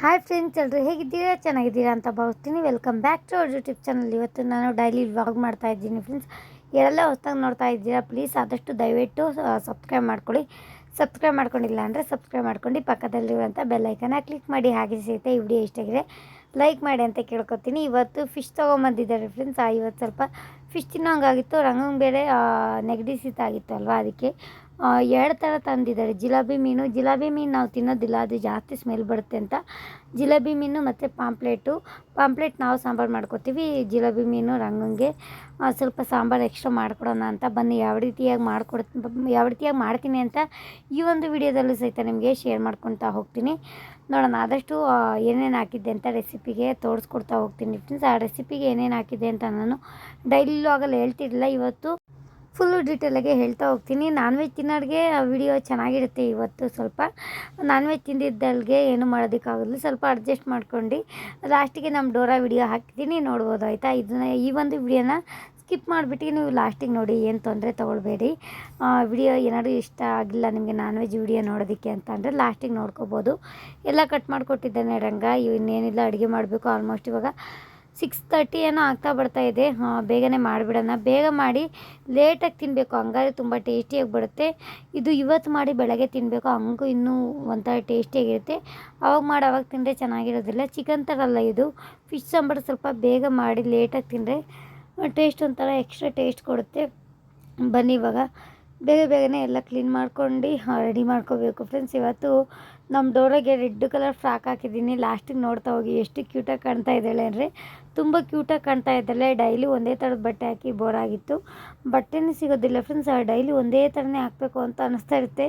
Hi friends ಎಲ್ಲರೂ ಹೇಗಿದ್ದೀರಾ? ಚೆನ್ನಾಗಿದ್ದೀರಾ ಅಂತ ಭಾವಿಸ್ತೀನಿ. Welcome back to our YouTube channel ಇವತ್ತು ನಾನು ಡೈಲಿ ವ್ಲಾಗ್ ಮಾಡ್ತಾ ಇದ್ದೀನಿ ಫ್ರೆಂಡ್ಸ್ ಯಾರೆಲ್ಲ ಹೊಸ್ದಾಗಿ ನೋಡ್ತಾ ಇದ್ದೀರಾ ಪ್ಲೀಸ್ ಆದಷ್ಟು ದಯವಿಟ್ಟು ಸಬ್ಸ್ಕ್ರೈಬ್ ಮಾಡ್ಕೊಳ್ಳಿ. ಸಬ್ಸ್ಕ್ರೈಬ್ ಮಾಡ್ಕೊಂಡಿಲ್ಲ ಅಂದರೆ ಸಬ್ಸ್ಕ್ರೈಬ್ ಮಾಡ್ಕೊಂಡು ಪಕ್ಕದಲ್ಲಿರುವಂಥ ಬೆಲ್ಲೈಕನ್ನ ಕ್ಲಿಕ್ ಮಾಡಿ. ಹಾಗೆ ಸಿಗುತ್ತೆ ಈ ವಿಡಿಯೋ ಇಷ್ಟಾಗಿದೆ ಲೈಕ್ ಮಾಡಿ ಅಂತ ಕೇಳ್ಕೊತೀನಿ. ಇವತ್ತು ಫಿಶ್ ತೊಗೊಂಬಂದಿದ್ದಾರೆ ಫ್ರೆಂಡ್ಸ್ ಇವತ್ತು ಸ್ವಲ್ಪ ಫಿಶ್ ತಿನ್ನೋಂಗಾಗಿತ್ತು. ರಂಗಂಗೆ ಬೇರೆ ನೆಗಡಿ ಶೀತ ಆಗಿತ್ತು ಅಲ್ವಾ ಅದಕ್ಕೆ. ಎರಡು ಥರ ತಂದಿದ್ದಾರೆ. ಜಿಲಾಬಿ ಮೀನು. ಜಿಲಾಬಿ ಮೀನು ನಾವು ತಿನ್ನೋದಿಲ್ಲ, ಅದು ಜಾಸ್ತಿ ಸ್ಮೆಲ್ ಬರುತ್ತೆ ಅಂತ. ಜಿಲೇಬಿ ಮೀನು ಮತ್ತು ಪಾಂಪ್ಲೇಟು. ಪಾಂಪ್ಲೇಟ್ ನಾವು ಸಾಂಬಾರು ಮಾಡ್ಕೋತೀವಿ. ಜಿಲೇಬಿ ಮೀನು, ರಂಗಂಗೆ ಸ್ವಲ್ಪ ಸಾಂಬಾರು ಎಕ್ಸ್ಟ್ರಾ ಮಾಡಿಕೊಡೋಣ ಅಂತ. ಬನ್ನಿ, ಯಾವ ರೀತಿಯಾಗಿ ಮಾಡ್ಕೊಡ್, ಯಾವ ರೀತಿಯಾಗಿ ಮಾಡ್ತೀನಿ ಅಂತ ಈ ಒಂದು ವಿಡಿಯೋದಲ್ಲೂ ಸಹಿತ ನಿಮಗೆ ಶೇರ್ ಮಾಡ್ಕೊತಾ ಹೋಗ್ತೀನಿ. ನೋಡೋಣ, ಆದಷ್ಟು ಏನೇನು ಹಾಕಿದ್ದೆ ಅಂತ ರೆಸಿಪಿಗೆ ತೋರಿಸ್ಕೊಡ್ತಾ ಹೋಗ್ತೀನಿ ಫ್ರೆಂಡ್ಸ್ ಆ ರೆಸಿಪಿಗೆ ಏನೇನು ಹಾಕಿದ್ದೆ ಅಂತ ನಾನು ಡೈಲಿ ಆಗಲ್ಲ ಹೇಳ್ತಿರಲಿಲ್ಲ. ಇವತ್ತು ಫುಲ್ಲು ಡೀಟೇಲಾಗೆ ಹೇಳ್ತಾ ಹೋಗ್ತೀನಿ. ನಾನ್ ವೆಜ್ ತಿನ್ನೋರಿಗೆ ವಿಡಿಯೋ ಚೆನ್ನಾಗಿರುತ್ತೆ ಇವತ್ತು ಸ್ವಲ್ಪ. ನಾನ್ ವೆಜ್ ತಿಂದಿದ್ದಲ್ಲಿಗೆ ಏನು ಮಾಡೋದಕ್ಕಾಗಲ್ಲ ಸ್ವಲ್ಪ ಅಡ್ಜಸ್ಟ್ ಮಾಡ್ಕೊಂಡು ಲಾಸ್ಟಿಗೆ ನಮ್ಮ ಡೋರಾ ವಿಡಿಯೋ ಹಾಕಿದ್ದೀನಿ ನೋಡ್ಬೋದು, ಆಯಿತಾ? ಇದನ್ನ ಈ ಒಂದು ವಿಡಿಯೋನ ಸ್ಕಿಪ್ ಮಾಡಿಬಿಟ್ಟು ನೀವು ಲಾಸ್ಟಿಗೆ ನೋಡಿ ಏನು ತೊಂದರೆ ತೊಗೊಳ್ಬೇಡಿ. ವಿಡಿಯೋ ಏನಾದರೂ ಇಷ್ಟ ಆಗಿಲ್ಲ ನಿಮಗೆ ನಾನ್ ವೆಜ್ ವಿಡಿಯೋ ನೋಡೋದಕ್ಕೆ ಅಂತ ಅಂದರೆ ಲಾಸ್ಟಿಗೆ ನೋಡ್ಕೋಬೋದು. ಎಲ್ಲ ಕಟ್ ಮಾಡಿಕೊಟ್ಟಿದ್ದಾನೆ ರಂಗ. ಇನ್ನೇನಿಲ್ಲ, ಅಡುಗೆ ಮಾಡಬೇಕು. ಆಲ್ಮೋಸ್ಟ್ ಇವಾಗ ಸಿಕ್ಸ್ ತರ್ಟಿ ಏನೋ ಆಗ್ತಾ ಬರ್ತಾ ಇದೆ. ಹಾಂ, ಬೇಗನೆ ಮಾಡಿಬಿಡೋಣ. ಬೇಗ ಮಾಡಿ ಲೇಟಾಗಿ ತಿನ್ನಬೇಕು ಹಂಗಾದ್ರೆ ತುಂಬ ಟೇಸ್ಟಿಯಾಗಿ ಬರುತ್ತೆ. ಇದು ಇವತ್ತು ಮಾಡಿ ಬೆಳಗ್ಗೆ ತಿನ್ನಬೇಕು ಹಂಗೂ ಇನ್ನೂ ಒಂಥರ ಟೇಸ್ಟಿಯಾಗಿರುತ್ತೆ. ಅವಾಗ ಮಾಡಿ, ಅವಾಗ ತಿಂದರೆ ಚೆನ್ನಾಗಿರೋದಿಲ್ಲ. ಚಿಕನ್ ಥರ ಅಲ್ಲ ಇದು. ಫಿಶ್ ಸಾಂಬಾರು ಸ್ವಲ್ಪ ಬೇಗ ಮಾಡಿ ಲೇಟಾಗಿ ತಿಂದರೆ ಟೇಸ್ಟ್ ಒಂಥರ ಎಕ್ಸ್ಟ್ರಾ ಟೇಸ್ಟ್ ಕೊಡುತ್ತೆ. ಬನ್ನಿ ಇವಾಗ. ಬೇಗ ಬೇಗನೆ ಎಲ್ಲ ಕ್ಲೀನ್ ಮಾಡ್ಕೊಂಡು ರೆಡಿ ಮಾಡ್ಕೋಬೇಕು. ಫ್ರೆಂಡ್ಸ್, ಇವತ್ತು ನಮ್ಮ ಡೋರಾಗೆ ರೆಡ್ ಕಲರ್ ಫ್ರಾಕ್ ಹಾಕಿದ್ದೀನಿ. ಲಾಸ್ಟಿಗೆ ನೋಡ್ತಾ ಹೋಗಿ ಎಷ್ಟು ಕ್ಯೂಟಾಗಿ ಕಾಣ್ತಾ ಇದ್ದಾಳೆ ಅಂದರೆ ತುಂಬ ಕ್ಯೂಟಾಗಿ ಕಾಣ್ತಾ ಇದ್ದಾಳೆ. ಡೈಲಿ ಒಂದೇ ಥರದ ಬಟ್ಟೆ ಹಾಕಿ ಬೋರ್ ಆಗಿತ್ತು. ಬಟ್ಟೆನೇ ಸಿಗೋದಿಲ್ಲ ಫ್ರೆಂಡ್ಸ್ ಡೈಲಿ ಒಂದೇ ಥರನೇ ಹಾಕಬೇಕು ಅಂತ ಅನ್ನಿಸ್ತಾ ಇರುತ್ತೆ.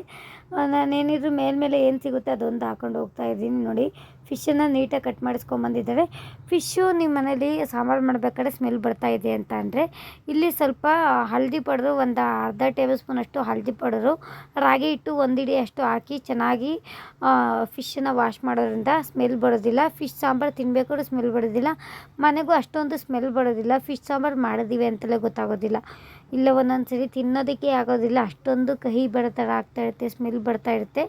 ನಾನೇನಿದ್ರು ಮೇಲ್ಮೇಲೆ ಏನು ಸಿಗುತ್ತೆ ಅದೊಂದು ಹಾಕೊಂಡು ಹೋಗ್ತಾ ಇದ್ದೀನಿ ನೋಡಿ. ಫಿಶನ್ನು ನೀಟಾಗಿ ಕಟ್ ಮಾಡಿಸ್ಕೊಂಬಂದಿದ್ದಾವೆ ಫಿಶ್ಶು ನಿಮ್ಮ ಮನೇಲಿ ಸಾಂಬಾರು ಮಾಡಬೇಕಾದ್ರೆ ಸ್ಮೆಲ್ ಬರ್ತಾ ಇದೆ ಅಂತ ಅಂದರೆ, ಇಲ್ಲಿ ಸ್ವಲ್ಪ ಹಳದಿ ಪೌಡ್ರು ಒಂದು ಅರ್ಧ ಟೇಬಲ್ ಸ್ಪೂನಷ್ಟು ಹಳದಿ ಪೌಡರು, ರಾಗಿ ಹಿಟ್ಟು ಒಂದಿಡಿ ಅಷ್ಟು ಹಾಕಿ ಚೆನ್ನಾಗಿ ಫಿಶನ್ನು ವಾಶ್ ಮಾಡೋದ್ರಿಂದ ಸ್ಮೆಲ್ ಬರೋದಿಲ್ಲ. ಫಿಶ್ ಸಾಂಬಾರು ತಿನ್ನಬೇಕಾದ್ರೂ ಸ್ಮೆಲ್ ಬರೋದಿಲ್ಲ. ಮನೆಗೂ ಅಷ್ಟೊಂದು ಸ್ಮೆಲ್ ಬರೋದಿಲ್ಲ. ಫಿಶ್ ಸಾಂಬಾರು ಮಾಡಿದ್ದೀವಿ ಅಂತಲೇ ಗೊತ್ತಾಗೋದಿಲ್ಲ. ಇಲ್ಲ ಒಂದೊಂದು ಸರಿ ತಿನ್ನೋದಕ್ಕೆ ಆಗೋದಿಲ್ಲ. ಅಷ್ಟೊಂದು ಕಹಿ ಬರೋ ಥರ ಆಗ್ತಾಯಿರುತ್ತೆ ಸ್ಮೆಲ್ ಬರ್ತಾ ಇರುತ್ತೆ.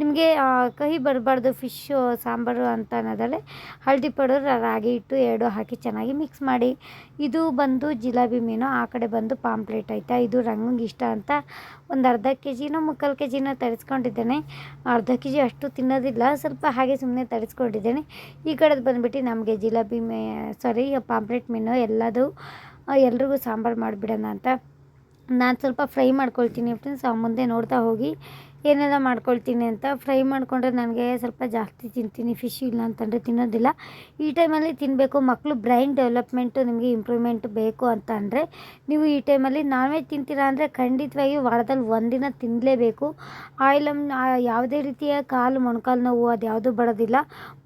ನಿಮಗೆ ಕಹಿ ಬರಬಾರ್ದು ಫಿಶ್ಶು ಸಾಂಬಾರು ಅಂತ ಅನ್ನೋದಲ್ಲಿ ಹಳದಿ ಪೌಡರ್ ರಾಗಿ ಹಿಟ್ಟು ಎರಡು ಹಾಕಿ ಚೆನ್ನಾಗಿ ಮಿಕ್ಸ್ ಮಾಡಿ. ಇದು ಬಂದು ಜಿಲಾಬಿ ಮೀನು, ಆ ಕಡೆ ಬಂದು ಪಾಂಪ್ಲೇಟ್ ಆಯಿತಾ? ಇದು ರಂಗಂಗೆ ಇಷ್ಟ ಅಂತ ಒಂದು ಅರ್ಧ ಕೆ ಜಿನೋ ಮುಕ್ಕಾಲು ಕೆ ಜಿನೋ ತರಿಸ್ಕೊಂಡಿದ್ದೇನೆ. ಅರ್ಧ ಕೆ ಜಿ ಅಷ್ಟು ತಿನ್ನೋದಿಲ್ಲ, ಸ್ವಲ್ಪ ಹಾಗೆ ಸುಮ್ಮನೆ ತರಿಸ್ಕೊಂಡಿದ್ದೇನೆ. ಈ ಕಡೆದು ಬಂದುಬಿಟ್ಟು ನಮಗೆ ಜಿಲಾಬಿ ಮೇ ಸಾರಿ ಪಾಂಪ್ಲೇಟ್ ಮೀನು ಎಲ್ಲದು, ಎಲ್ರಿಗೂ ಸಾಂಬಾರು ಮಾಡಿಬಿಡೋಣ ಅಂತ ನಾನು ಸ್ವಲ್ಪ ಫ್ರೈ ಮಾಡ್ಕೊಳ್ತೀನಿ ಫ್ರೆಂಡ್ಸ್ ಮುಂದೆ ನೋಡ್ತಾ ಹೋಗಿ ಏನೆಲ್ಲ ಮಾಡ್ಕೊಳ್ತೀನಿ ಅಂತ. ಫ್ರೈ ಮಾಡಿಕೊಂಡ್ರೆ ನನಗೆ ಸ್ವಲ್ಪ ಜಾಸ್ತಿ ತಿಂತೀನಿ ಫಿಶ್ ಇಲ್ಲ ಅಂತಂದರೆ ತಿನ್ನೋದಿಲ್ಲ. ಈ ಟೈಮಲ್ಲಿ ತಿನ್ನಬೇಕು ಮಕ್ಕಳು ಬ್ರೈನ್ ಡೆವಲಪ್ಮೆಂಟು ನಿಮಗೆ ಇಂಪ್ರೂವ್ಮೆಂಟ್ ಬೇಕು ಅಂತ ಅಂದರೆ ನೀವು ಈ ಟೈಮಲ್ಲಿ ನಾನ್ ವೆಜ್ ತಿಂತೀರಾ ಅಂದರೆ ಖಂಡಿತವಾಗಿ ವಾರದಲ್ಲಿ ಒಂದಿನ ತಿನ್ನಲೇಬೇಕು ಆಯಿಲಮ್ ಯಾವುದೇ ರೀತಿಯ ಕಾಲು, ಮೊಣಕಾಲು ನೋವು ಅದು ಯಾವುದೂ ಬರೋದಿಲ್ಲ.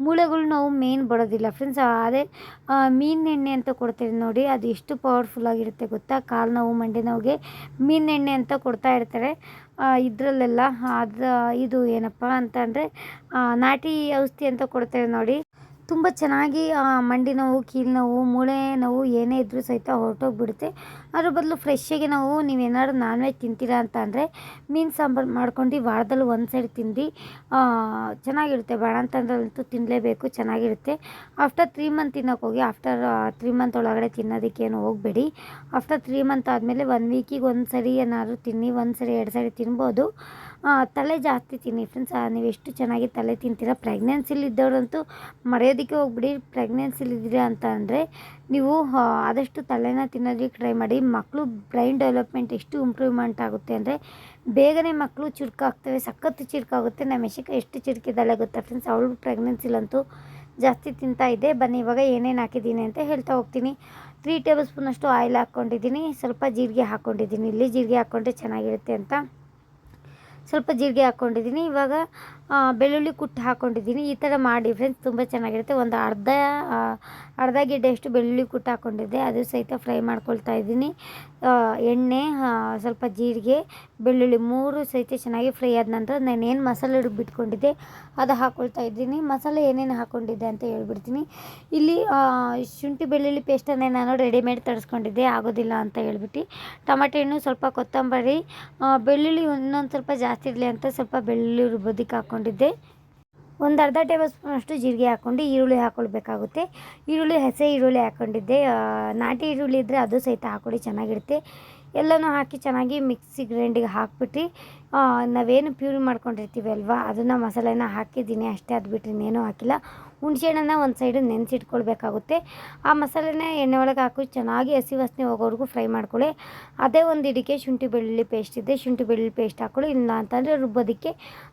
ಮೂಳೆಗಳು ನೋವು ಮೇನ್ ಬರೋದಿಲ್ಲ ಫ್ರೆಂಡ್ಸ್ ಅದೇ ಮೀನು ಮೀನ್ ಎಣ್ಣೆ ಅಂತ ಕೊಡ್ತೀವಿ ನೋಡಿ, ಅದು ಎಷ್ಟು ಪವರ್ಫುಲ್ ಆಗಿರುತ್ತೆ ಗೊತ್ತಾ? ಕಾಲು ನೋವು, ಮಂಡಿ ನೋವಿಗೆ ಮೀನ್ ಎಣ್ಣೆ ಅಂತ ಕೊಡ್ತಾ ಇರ್ತಾರೆ. ಇದರಲ್ಲೆಲ್ಲ ಅದು, ಇದು ಏನಪ್ಪ ಅಂತಂದರೆ ನಾಟಿ ಔಷಧಿ ಅಂತ ಕೊಡ್ತಾರೆ ನೋಡಿ. ತುಂಬ ಚೆನ್ನಾಗಿ ಮಂಡಿ ನೋವು ಕೀಲು ನೋವು, ಮೂಳೆ ನೋವು ಏನೇ ಇದ್ದರೂ ಸಹಿತ ಹೊರಟೋಗ್ಬಿಡುತ್ತೆ. ಅದ್ರ ಬದಲು ಫ್ರೆಶ್ಶಾಗಿ ನಾವು ನೀವೇನಾದ್ರು ನಾನ್ ವೆಜ್ ತಿಂತೀರಾ ಅಂತ ಅಂದರೆ, ಮೀನು ಸಾಂಬಾರು ಮಾಡ್ಕೊಂಡು ವಾರದಲ್ಲಿ ಒಂದು ಸೈಡ್ ತಿಂದು ಚೆನ್ನಾಗಿರುತ್ತೆ. ಬೇಡ ಅಂತಂದ್ರಂತೂ ತಿನ್ನಲೇಬೇಕು ಚೆನ್ನಾಗಿರುತ್ತೆ. ಆಫ್ಟರ್ ತ್ರೀ ಮಂತ್ ತಿನ್ನೋಕೆ ಹೋಗಿ ಆಫ್ಟರ್ ತ್ರೀ ಮಂತ್ ಒಳಗಡೆ ತಿನ್ನೋದಕ್ಕೇನು ಹೋಗಬೇಡಿ. ಆಫ್ಟರ್ ತ್ರೀ ಮಂತ್ ಆದಮೇಲೆ ಒನ್ ವೀಕಿಗೆ ಒಂದು ಸರಿ ಏನಾದರೂ ತಿನ್ನಿ, ಒಂದು ಸರಿ, ಎರಡು ಸರಿ ತಿನ್ಬೋದು. ತಲೆ ಜಾಸ್ತಿ ತಿನ್ನಿ ಫ್ರೆಂಡ್ಸ್ ನೀವು ಎಷ್ಟು ಚೆನ್ನಾಗಿ ತಲೆ ತಿಂತೀರ? ಪ್ರೆಗ್ನೆನ್ಸಿಲಿ ಇದ್ದವ್ರಂತೂ ಮರೆಯೋದಕ್ಕೆ ಹೋಗ್ಬಿಡಿ. ಪ್ರೆಗ್ನೆನ್ಸಿಲಿದ್ದೀರಾ ಅಂತ ಅಂದರೆ ನೀವು ಆದಷ್ಟು ತಲೆನ ತಿನ್ನೋದಕ್ಕೆ ಟ್ರೈ ಮಾಡಿ. ಮಕ್ಕಳು ಬ್ರೈನ್ ಡೆವಲಪ್ಮೆಂಟ್ ಎಷ್ಟು ಇಂಪ್ರೂವ್ಮೆಂಟ್ ಆಗುತ್ತೆ ಅಂದರೆ ಬೇಗನೆ ಮಕ್ಕಳು ಚುರುಕಾಗ್ತವೆ ಸಖತ್ತು ಚುರುಕಾಗುತ್ತೆ. ನಮ್ಮ ಯಶಿಕ ಎಷ್ಟು ಚುರುಕಿದ್ದಾಳೆ ಗೊತ್ತಾ ಫ್ರೆಂಡ್ಸ್ ಅವಳು ಪ್ರೆಗ್ನೆನ್ಸಿಲಂತೂ ಜಾಸ್ತಿ ತಿಂತಾ ಇದೆ. ಬನ್ನಿ, ಇವಾಗ ಏನೇನು ಹಾಕಿದ್ದೀನಿ ಅಂತ ಹೇಳ್ತಾ ಹೋಗ್ತೀನಿ. ತ್ರೀ ಟೇಬಲ್ ಸ್ಪೂನಷ್ಟು ಆಯಿಲ್ ಹಾಕ್ಕೊಂಡಿದ್ದೀನಿ. ಸ್ವಲ್ಪ ಜೀರಿಗೆ ಹಾಕ್ಕೊಂಡಿದ್ದೀನಿ. ಇಲ್ಲಿ ಜೀರಿಗೆ ಹಾಕ್ಕೊಂಡ್ರೆ ಚೆನ್ನಾಗಿರುತ್ತೆ ಅಂತ. ಸ್ವಲ್ಪ ಜೀರಿಗೆ ಹಾಕ್ಕೊಂಡಿದ್ದೀನಿ ಇವಾಗ ಬೆಳ್ಳುಳ್ಳಿ ಕುಟ್ಟಿ ಹಾಕ್ಕೊಂಡಿದ್ದೀನಿ ಈ ಥರ ಮಾಡಿ ಫ್ರೆಂಡ್ಸ್ ತುಂಬ ಚೆನ್ನಾಗಿರುತ್ತೆ. ಒಂದು ಅರ್ಧ ಅರ್ಧ ಗೆಡ್ಡೆಯಷ್ಟು ಬೆಳ್ಳುಳ್ಳಿ ಕುಟ್ಟು ಹಾಕ್ಕೊಂಡಿದ್ದೆ ಅದು ಸಹಿತ ಫ್ರೈ ಮಾಡ್ಕೊಳ್ತಾ ಇದ್ದೀನಿ. ಎಣ್ಣೆ ಸ್ವಲ್ಪ ಜೀರಿಗೆ, ಬೆಳ್ಳುಳ್ಳಿ ಮೂರು ಸಹಿತ ಚೆನ್ನಾಗಿ ಫ್ರೈ ಆದ ನಂತರ ನಾನು ಏನು ಮಸಾಲೆ ಬಿಟ್ಕೊಂಡಿದ್ದೆ, ಅದು ಹಾಕ್ಕೊಳ್ತಾ ಇದ್ದೀನಿ. ಮಸಾಲೆ ಏನೇನು ಹಾಕ್ಕೊಂಡಿದ್ದೆ ಅಂತ ಹೇಳ್ಬಿಡ್ತೀನಿ. ಇಲ್ಲಿ ಶುಂಠಿ ಬೆಳ್ಳುಳ್ಳಿ ಪೇಸ್ಟನ್ನೇ ನಾನು ರೆಡಿಮೇಡ್ ತರಿಸ್ಕೊಂಡಿದ್ದೆ. ಆಗೋದಿಲ್ಲ ಅಂತ ಹೇಳ್ಬಿಟ್ಟು. ಟಮಾಟೆ ಹಣ್ಣು ಸ್ವಲ್ಪ ಕೊತ್ತಂಬರಿ ಬೆಳ್ಳುಳ್ಳಿ ಇನ್ನೊಂದು ಸ್ವಲ್ಪ ಜಾಸ್ತಿ ಇರಲಿ ಅಂತ ಸ್ವಲ್ಪ ಬೆಳ್ಳುಳ್ಳಿ ರುಬ್ಬೋದಕ್ಕೆ ಹಾಕ್ಕೊಂಡಿದ್ದೆ ಒಂದು ಅರ್ಧ ಟೇಬಲ್ ಸ್ಪೂನ್ ಅಷ್ಟು ಜೀರಿಗೆ ಹಾಕ್ಕೊಂಡು ಈರುಳ್ಳಿ ಹಾಕ್ಕೊಳ್ಬೇಕಾಗುತ್ತೆ ಈರುಳ್ಳಿ, ಹಸಿ ಈರುಳ್ಳಿ ಹಾಕ್ಕೊಂಡಿದ್ದೆ ನಾಟಿ ಈರುಳ್ಳಿ ಇದ್ದರೆ ಅದು ಸಹಿತ ಹಾಕ್ಕೊಳ್ಳಿ ಚೆನ್ನಾಗಿರುತ್ತೆ. ಎಲ್ಲನೂ ಹಾಕಿ ಚೆನ್ನಾಗಿ ಮಿಕ್ಸಿ ಗ್ರೈಂಡಿಗೆ ಹಾಕ್ಬಿಟ್ಟು ನಾವೇನು ಪ್ಯೂರಿ ಮಾಡ್ಕೊಂಡಿರ್ತೀವಿ ಅಲ್ವಾ? ಅದನ್ನು ಮಸಾಲೆನ ಹಾಕಿದ್ದೀನಿ. ಅಷ್ಟೇ ಅದು ಬಿಟ್ಟರೆ ಇನ್ನೇನೂ ಹಾಕಿಲ್ಲ. ಹುಣಸೆಹಣ್ಣನ್ನ ಒಂದು ಸೈಡು ನೆನೆಸಿಟ್ಕೊಳ್ಬೇಕಾಗುತ್ತೆ. ಆ ಮಸಾಲೆನ ಎಣ್ಣೆ ಒಳಗೆ ಹಾಕಿ ಚೆನ್ನಾಗಿ ಹಸಿ ವಾಸನೆ ಹೋಗೋವರೆಗೂ ಫ್ರೈ ಮಾಡ್ಕೊಳ್ಳಿ. ಅದೇ ಒಂದು ಇಡಿಕೆ ಶುಂಠಿ ಬೆಳ್ಳುಳ್ಳಿ ಪೇಸ್ಟ್ ಇದೆ. ಶುಂಠಿ ಬೆಳ್ಳುಳ್ಳಿ ಪೇಸ್ಟ್ ಹಾಕ್ಕೊಳ್ಳಿ ಇಲ್ಲ ಅಂತಂದರೆ ರುಬ್ಬೋದಕ್ಕೆ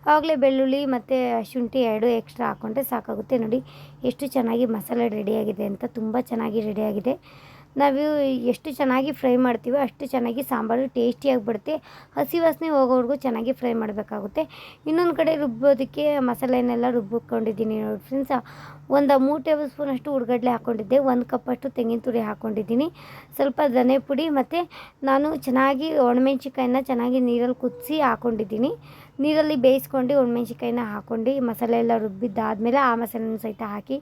ಆವಾಗಲೇ ಬೆಳ್ಳುಳ್ಳಿ ಮತ್ತು ಶುಂಠಿ ಎರಡು ಎಕ್ಸ್ಟ್ರಾ ಹಾಕ್ಕೊಂಡ್ರೆ ಸಾಕಾಗುತ್ತೆ ನೋಡಿ. ಎಷ್ಟು ಚೆನ್ನಾಗಿ ಮಸಾಲೆ ರೆಡಿಯಾಗಿದೆ ಅಂತ. ತುಂಬ ಚೆನ್ನಾಗಿ ರೆಡಿಯಾಗಿದೆ ನಾವು ಎಷ್ಟು ಚೆನ್ನಾಗಿ ಫ್ರೈ ಮಾಡ್ತೀವೋ ಅಷ್ಟು ಚೆನ್ನಾಗಿ ಸಾಂಬಾರು ಟೇಸ್ಟಿಯಾಗಿ ಬಿಡುತ್ತೆ ಹಸಿ ವಾಸನೆ ಹೋಗೋವರೆಗೂ ಚೆನ್ನಾಗಿ ಫ್ರೈ ಮಾಡಬೇಕಾಗುತ್ತೆ. ಇನ್ನೊಂದು ಕಡೆ ರುಬ್ಬೋದಕ್ಕೆ ಮಸಾಲೆನೆಲ್ಲ ರುಬ್ಬಿಕೊಂಡಿದ್ದೀನಿ ನೋಡಿ ಫ್ರೆಂಡ್ಸ್ ಒಂದು ಮೂರು ಟೇಬಲ್ ಸ್ಪೂನ್ ಅಷ್ಟು ಉರ್ಗಡ್ಲೆ ಹಾಕ್ಕೊಂಡಿದ್ದೆ. ಒಂದು ಕಪ್ಪಷ್ಟು ತೆಂಗಿನ ತುರಿ ಹಾಕ್ಕೊಂಡಿದ್ದೀನಿ. ಸ್ವಲ್ಪ ಧನೆ ಪುಡಿ ಮತ್ತು ನಾನು ಚೆನ್ನಾಗಿ ಒಣಮೆಣ್ಸಿಕಾಯಿನ ಚೆನ್ನಾಗಿ ನೀರಲ್ಲಿ ಕುದಿಸಿ ಹಾಕ್ಕೊಂಡಿದ್ದೀನಿ. ನೀರಲ್ಲಿ ಬೇಯಿಸ್ಕೊಂಡು ಒಣಮೆಣ್ಸಿಕಾಯಿನ ಹಾಕ್ಕೊಂಡು ಮಸಾಲೆ ಎಲ್ಲ ರುಬ್ಬಿದ್ದಾದಮೇಲೆ ಆ ಮಸಾಲೆನ ಸಹಿತ ಹಾಕಿ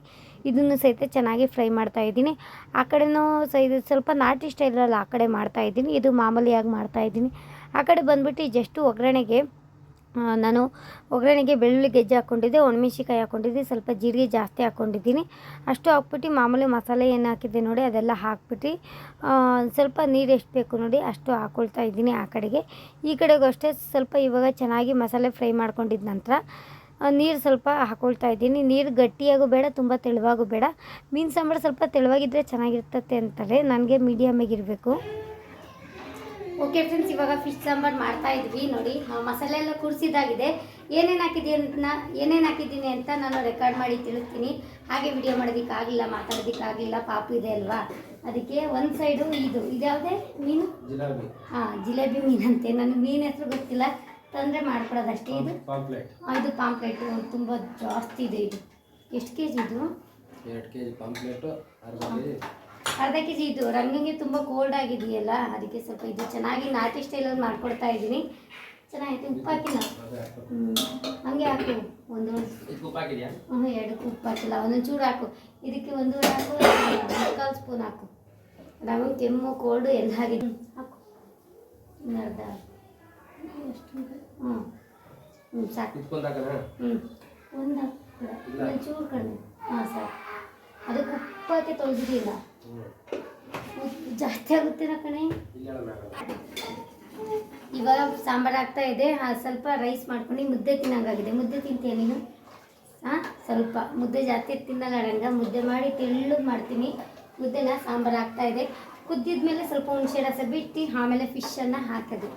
ಇದನ್ನು ಸಹಿತ ಚೆನ್ನಾಗಿ ಫ್ರೈ ಮಾಡ್ತಾ ಇದ್ದೀನಿ. ಆ ಕಡೆನೂ ಸಹ ಸ್ವಲ್ಪ ನಾಟಿ ಸ್ಟೈಲಲ್ಲಿ ಆ ಕಡೆ ಮಾಡ್ತಾ ಇದ್ದೀನಿ. ಇದು ಮಾಮೂಲಿಯಾಗಿ ಮಾಡ್ತಾ ಇದ್ದೀನಿ. ಆ ಕಡೆ ಬಂದುಬಿಟ್ಟು ಜಸ್ಟು ಒಗ್ಗರಣೆಗೆ ನಾನು ಒಗ್ಗರಣೆಗೆ ಬೆಳ್ಳುಳ್ಳಿ ಗೆಜ್ಜೆ ಹಾಕ್ಕೊಂಡಿದ್ದೆ ಒಣಮೆಣ್ಸಿಕಾಯಿ ಹಾಕ್ಕೊಂಡಿದ್ದೆ, ಸ್ವಲ್ಪ ಜೀರಿಗೆ ಜಾಸ್ತಿ ಹಾಕ್ಕೊಂಡಿದ್ದೀನಿ. ಅಷ್ಟು ಹಾಕ್ಬಿಟ್ಟು ಮಾಮೂಲಿ ಮಸಾಲೆ ಏನು ಹಾಕಿದ್ದೆ ನೋಡಿ, ಅದೆಲ್ಲ ಹಾಕ್ಬಿಟ್ಟು ಸ್ವಲ್ಪ ನೀರು ಎಷ್ಟು ಬೇಕು ನೋಡಿ ಅಷ್ಟು ಹಾಕ್ಕೊಳ್ತಾ ಇದ್ದೀನಿ ಆ ಕಡೆಗೆ. ಈ ಕಡೆಗೂ ಅಷ್ಟೇ ಸ್ವಲ್ಪ ಇವಾಗ ಚೆನ್ನಾಗಿ ಮಸಾಲೆ ಫ್ರೈ ಮಾಡ್ಕೊಂಡಿದ್ದ ನಂತರ ನೀರು ಸ್ವಲ್ಪ ಹಾಕ್ಕೊಳ್ತಾ ಇದ್ದೀನಿ. ನೀರು ಗಟ್ಟಿಯಾಗೂ ಬೇಡ ತುಂಬ ತೆಳುವಾಗೂ ಬೇಡ. ಮೀನು ಸಾಂಬಾರು ಸ್ವಲ್ಪ ತೆಳುವಾಗಿದ್ದರೆ ಚೆನ್ನಾಗಿರ್ತತೆ ಅಂತಾರೆ ನನಗೆ ಮೀಡಿಯಮಾಗಿರಬೇಕು ಓಕೆ ಫ್ರೆಂಡ್ಸ್ ಇವಾಗ ಫಿಶ್ ಸಾಂಬಾರು ಮಾಡ್ತಾ ಇದ್ವಿ. ನೋಡಿ ಮಸಾಲೆ ಎಲ್ಲ ಕುಡಿಸಿದಾಗಿದೆ ಏನೇನು ಹಾಕಿದ್ದೀನಿ ಅಂತ ಏನೇನು ಹಾಕಿದ್ದೀನಿ ಅಂತ ನಾನು ರೆಕಾರ್ಡ್ ಮಾಡಿ ತಿಳಿಸ್ತೀನಿ ಹಾಗೆ ವಿಡಿಯೋ ಮಾಡೋದಕ್ಕಾಗಲಿಲ್ಲ ಮಾತಾಡೋದಕ್ಕಾಗಲಿಲ್ಲ ಪಾಪು ಇದೆ ಅಲ್ವಾ? ಅದಕ್ಕೆ ಒಂದು ಸೈಡು ಇದು. ಇದ್ಯಾವುದೇ ಮೀನು? ಜಿಲಾಬಿ. ಹಾಂ ಜಿಲೇಬಿ ಮೀನಂತೆ. ನನಗೆ ಮೀನು ಹೆಸರು ಗೊತ್ತಿಲ್ಲ. ತಂದರೆ ಮಾಡ್ಕೊಡೋದಷ್ಟೇ ಇದು? ಪಾಂಪ್ಲೆಟ್. ಇದು ಪಾಂಪ್ಲೆಟ್ ತುಂಬ ಜಾಸ್ತಿ ಇದೆ ಇದು. ಎಷ್ಟು ಕೆ ಜಿ ಇದು? ಎರಡು ಕೆ ಜಿ ಪಾಂಪ್ಲೆಟು ಅರ್ಧ ಕೆ ಜಿ ಅರ್ಧ ಕೆಜಿ ಇದು. ರಂಗಂಗೆ ತುಂಬ ಕೋಲ್ಡ್ ಆಗಿದೆಯಲ್ಲ ಅದಕ್ಕೆ ಸ್ವಲ್ಪ ಇದು ಚೆನ್ನಾಗಿ ನಾಟಿ ಸ್ಟೈಲಲ್ಲಿ ಮಾಡ್ಕೊಡ್ತಾ ಇದ್ದೀನಿ. ಚೆನ್ನಾಗಿದೆ ಉಪ್ಪು ಹಾಕಿಲ್ಲ? ಹಂಗೆ ಹಾಕು. ಒಂದು ಹ್ಞೂ ಎರಡಕ್ಕೂ ಉಪ್ಪು ಹಾಕಿಲ್ಲ. ಒಂದೊಂದು ಚೂರು ಹಾಕು. ಇದಕ್ಕೆ ಒಂದು ಹಾಕು ಮುಕ್ಕಾಲು ಸ್ಪೂನ್ ಹಾಕು. ನಮಗೆ ಕೆಮ್ಮು ಕೋಲ್ಡು ಎಲ್ಲ ಆಗಿದೆ. ಹಾಕು. ಅರ್ಧ ಎಷ್ಟು ಹ್ಞೂ ಹ್ಞೂ ಸಾಕು ಹ್ಞೂ ಒಂದು ಚೂರು ಕಡಿಮೆ ಹಾಂ ಸಾಕು ಅದಕ್ಕೆ ಉಪ್ಪಕ್ಕೆ ಹಾಕಿ ತೊಳೆದಿರಲಿಲ್ಲ. ಉಪ್ಪು ಜಾಸ್ತಿ ಆಗುತ್ತೀರ ಕಣೆ? ಇಲ್ಲ ಇವಾಗ ಸಾಂಬಾರು ಆಗ್ತಾ ಇದೆ. ಸ್ವಲ್ಪ ರೈಸ್ ಮಾಡ್ಕೊಂಡು ಮುದ್ದೆ ತಿನ್ನಂಗಾಗಿದೆ. ಮುದ್ದೆ ತಿಂತೀಯ ನೀನು? ಹಾಂ ಸ್ವಲ್ಪ. ಮುದ್ದೆ ಜಾಸ್ತಿ ತಿನ್ನಂಗಾಡಂಗ ಮುದ್ದೆ ಮಾಡಿ ತೆಳ್ಳು ಮಾಡ್ತೀನಿ. ಮುದ್ದೆನ ಸಾಂಬಾರು ಆಗ್ತಾ ಇದೆ. ಕುದ್ದಿದ ಮೇಲೆ ಸ್ವಲ್ಪ ಹುಣಸೆ ರಸ ಬಿಟ್ಟು ಆಮೇಲೆ ಫಿಶನ್ನು ಹಾಕೋದು.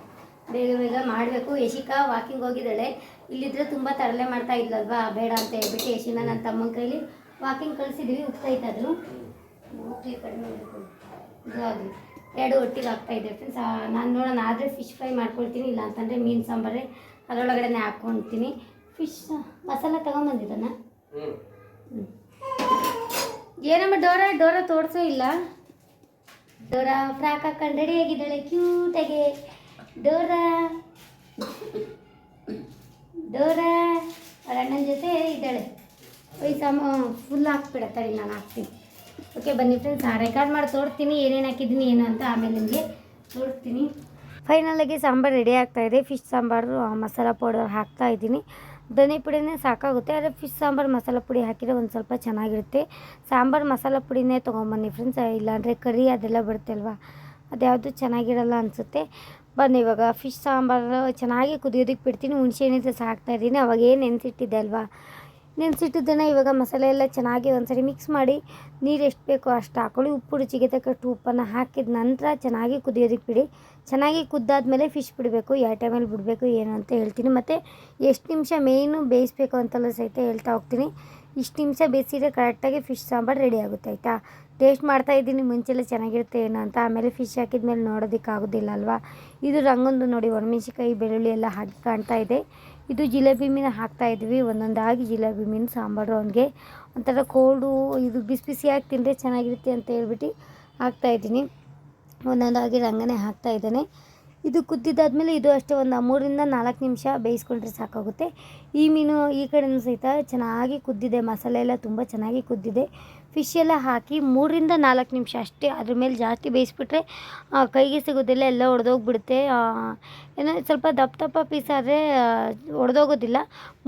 ಬೇಗ ಬೇಗ ಮಾಡಬೇಕು. ಯಶಿಕಾ ವಾಕಿಂಗ್ ಹೋಗಿದ್ದಾಳೆ. ಇಲ್ಲಿದ್ರೆ ತುಂಬ ತರಲೆ ಮಾಡ್ತಾ ಇದ್ಲಲ್ವಾ? ಬೇಡ ಅಂತ ಹೇಳ್ಬಿಟ್ಟು ಯಶಿನ ನನ್ನ ತಮ್ಮನ ಕೈಲಿ ವಾಕಿಂಗ್ ಕಳಿಸಿದ್ವಿ. ಉಪ್ತಾ ಅದು? ಉಪ್ಪು ಕಡಿಮೆ ಇದಾಗಲಿ. ಇದು ಎರಡು ಒಟ್ಟಿಗೆ ಆಗ್ತಾಯಿದೆ ಇದೆ ಫ್ರೆಂಡ್ಸ್ ನಾನು ನೋಡೋಣ. ಆದರೆ ಫಿಶ್ ಫ್ರೈ ಮಾಡ್ಕೊಳ್ತೀನಿ. ಇಲ್ಲ ಅಂತಂದರೆ ಮೀನು ಸಾಂಬಾರೆ. ಅದರೊಳಗಡೆನೆ ಹಾಕ್ಕೊಳ್ತೀನಿ. ಫಿಶ್ ಮಸಾಲ ತಗೊಂಬಂದಿದ್ದಾನ? ಏನಮ್ಮ ಡೋರ? ಡೋರ ತೋರಿಸೋ ಇಲ್ಲ. ಡೋರ ಫ್ರಾಕ್ ಹಾಕೊಂಡು ರೆಡಿ ಆಗಿದ್ದಾಳೆ. ಕ್ಯೂಟಾಗೆ ಡೋರ. ಡೋರ. ಅವ್ರ ಅಣ್ಣನ ಜೊತೆ ಇದ್ದಾಳೆ. ಒಯ್ ಸಾಮ ಫುಲ್ ಹಾಕ್ಬಿಡ ತಡಿ, ನಾನು ಹಾಕ್ತೀನಿ. ಓಕೆ ಬನ್ನಿ ಫ್ರೆಂಡ್ಸ್ ರೆಕಾರ್ಡ್ ಮಾಡಿ ತೋರ್ತೀನಿ, ಏನೇನು ಹಾಕಿದ್ದೀನಿ, ಏನು ಅಂತ ಆಮೇಲೆ ನಿಮಗೆ ತೋರಿಸ್ತೀನಿ ಫೈನಲಾಗಿ ಸಾಂಬಾರು ರೆಡಿ ಆಗ್ತಾಯಿದೆ ಫಿಶ್ ಸಾಂಬಾರು ಮಸಾಲ ಪೌಡರ್ ಹಾಕ್ತಾ ಇದ್ದೀನಿ. ಧನಿ ಪುಡಿನೇ ಸಾಕಾಗುತ್ತೆ, ಆದರೆ ಫಿಶ್ ಸಾಂಬಾರು, ಮಸಾಲ ಪುಡಿ ಹಾಕಿದರೆ ಒಂದು ಸ್ವಲ್ಪ ಚೆನ್ನಾಗಿರುತ್ತೆ. ಸಾಂಬಾರು, ಮಸಾಲ ಪುಡಿನೇ ತೊಗೊಂಬನ್ನಿ ಫ್ರೆಂಡ್ಸ್ ಇಲ್ಲಾಂದರೆ ಕರಿ ಅದೆಲ್ಲ ಬರುತ್ತೆ ಅಲ್ವಾ? ಅದ್ಯಾವುದು ಚೆನ್ನಾಗಿರಲ್ಲ ಅನಿಸುತ್ತೆ. ಬನ್ನಿ, ಇವಾಗ ಫಿಶ್ ಸಾಂಬಾರು ಚೆನ್ನಾಗಿ ಕುದಿಯೋದಕ್ಕೆ ಬಿಡ್ತೀನಿ. ಹುಣಸೆ ಹಣ್ಣಿನ ರಸ ಹಾಕ್ತಾ ಇದ್ದೀನಿ. ಅವಾಗ ಏನು ನೆನೆಸಿಟ್ಟಿದ್ದೆ ಅಲ್ವಾ? ನೆನೆಸಿಟ್ಟಿದ್ದನ್ನು ಇವಾಗ ಮಸಾಲೆ ಎಲ್ಲ ಚೆನ್ನಾಗಿ ಒಂದ್ಸರಿ ಮಿಕ್ಸ್ ಮಾಡಿ ನೀರು ಎಷ್ಟು ಬೇಕೋ ಅಷ್ಟು ಹಾಕೊಳ್ಳಿ. ಉಪ್ಪು ರುಚಿಗೆ ತಕ್ಕಷ್ಟು ಉಪ್ಪನ್ನು ಹಾಕಿದ ನಂತರ ಚೆನ್ನಾಗಿ ಕುದಿಯೋದಕ್ಕೆ ಬಿಡಿ. ಚೆನ್ನಾಗಿ ಕುದ್ದಾದಮೇಲೆ ಫಿಶ್ ಬಿಡಬೇಕು, ಯಾವ ಟೈಮಲ್ಲಿ ಬಿಡಬೇಕು, ಏನು ಅಂತ ಹೇಳ್ತೀನಿ. ಮತ್ತು ಎಷ್ಟು ನಿಮಿಷ ಮೇಯ್ನು ಬೇಯಿಸ್ಬೇಕು ಅಂತೆಲ್ಲ ಸಹಿತ ಹೇಳ್ತಾ ಹೋಗ್ತೀನಿ. ಇಷ್ಟು ನಿಮಿಷ ಬೇಯಿಸಿದ್ರೆ ಕರೆಕ್ಟಾಗಿ ಫಿಶ್ ಸಾಂಬಾರು ರೆಡಿ ಆಗುತ್ತೆ, ಆಯಿತಾ? ಟೇಸ್ಟ್ ಮಾಡ್ತಾ ಇದ್ದೀನಿ ಮುಂಚೆಲ್ಲ ಚೆನ್ನಾಗಿರುತ್ತೆ ಏನೋ ಅಂತ. ಆಮೇಲೆ ಫಿಶ್ ಹಾಕಿದ್ಮೇಲೆ ನೋಡೋದಕ್ಕೆ ಆಗೋದಿಲ್ಲ ಅಲ್ವಾ? ಇದು ರಂಗೊಂದು ನೋಡಿ ಒಣಮೆಣ್ಸಿಕಾಯಿ ಬೆಳ್ಳುಳ್ಳಿ ಎಲ್ಲ ಹಾಕಿ ಕಾಣ್ತಾ ಇದೆ. ಇದು ಜಿಲೇಬಿ ಮೀನು ಹಾಕ್ತಾ ಇದ್ವಿ. ಒಂದೊಂದಾಗಿ ಜಿಲೇಬಿ ಮೀನು, ಸಾಂಬಾರು, ಅವನಿಗೆ. ಒಂಥರ ಕೋಲ್ಡು ಇದು ಬಿಸಿ ಬಿಸಿಯಾಗಿ ತಿಂದರೆ ಚೆನ್ನಾಗಿರುತ್ತೆ ಅಂತ ಹೇಳ್ಬಿಟ್ಟು ಹಾಕ್ತಾ ಇದ್ದೀನಿ. ಒಂದೊಂದಾಗಿ ರಂಗನೇ ಹಾಕ್ತಾ ಇದ್ದಾನೆ. ಇದು ಕುದ್ದಿದ್ದಾದ್ಮೇಲೆ ಇದು ಅಷ್ಟೇ ಒಂದು ಮೂರರಿಂದ ನಾಲ್ಕು ನಿಮಿಷ ಬೇಯಿಸ್ಕೊಂಡ್ರೆ ಸಾಕಾಗುತ್ತೆ. ಈ ಮೀನು ಈ ಕಡೆಯೂ ಸಹಿತ ಚೆನ್ನಾಗಿ ಕುದ್ದಿದೆ. ಮಸಾಲೆ ಎಲ್ಲ ತುಂಬ ಚೆನ್ನಾಗಿ ಕುದ್ದಿದೆ. ಫಿಶ್ ಎಲ್ಲ ಹಾಕಿ ಮೂರರಿಂದ ನಾಲ್ಕು ನಿಮಿಷ ಅಷ್ಟೇ ಅದ್ರ ಮೇಲೆ ಜಾಸ್ತಿ ಬೇಯಿಸ್ಬಿಟ್ರೆ ಕೈಗೆ ಸಿಗೋದಿಲ್ಲ ಎಲ್ಲ ಒಡೆದೋಗ್ಬಿಡುತ್ತೆ. ಏನೋ ಸ್ವಲ್ಪ ದಪ್ಪ ದಪ್ಪ ಪೀಸ್ ಆದರೆ ಒಡೆದೋಗೋದಿಲ್ಲ.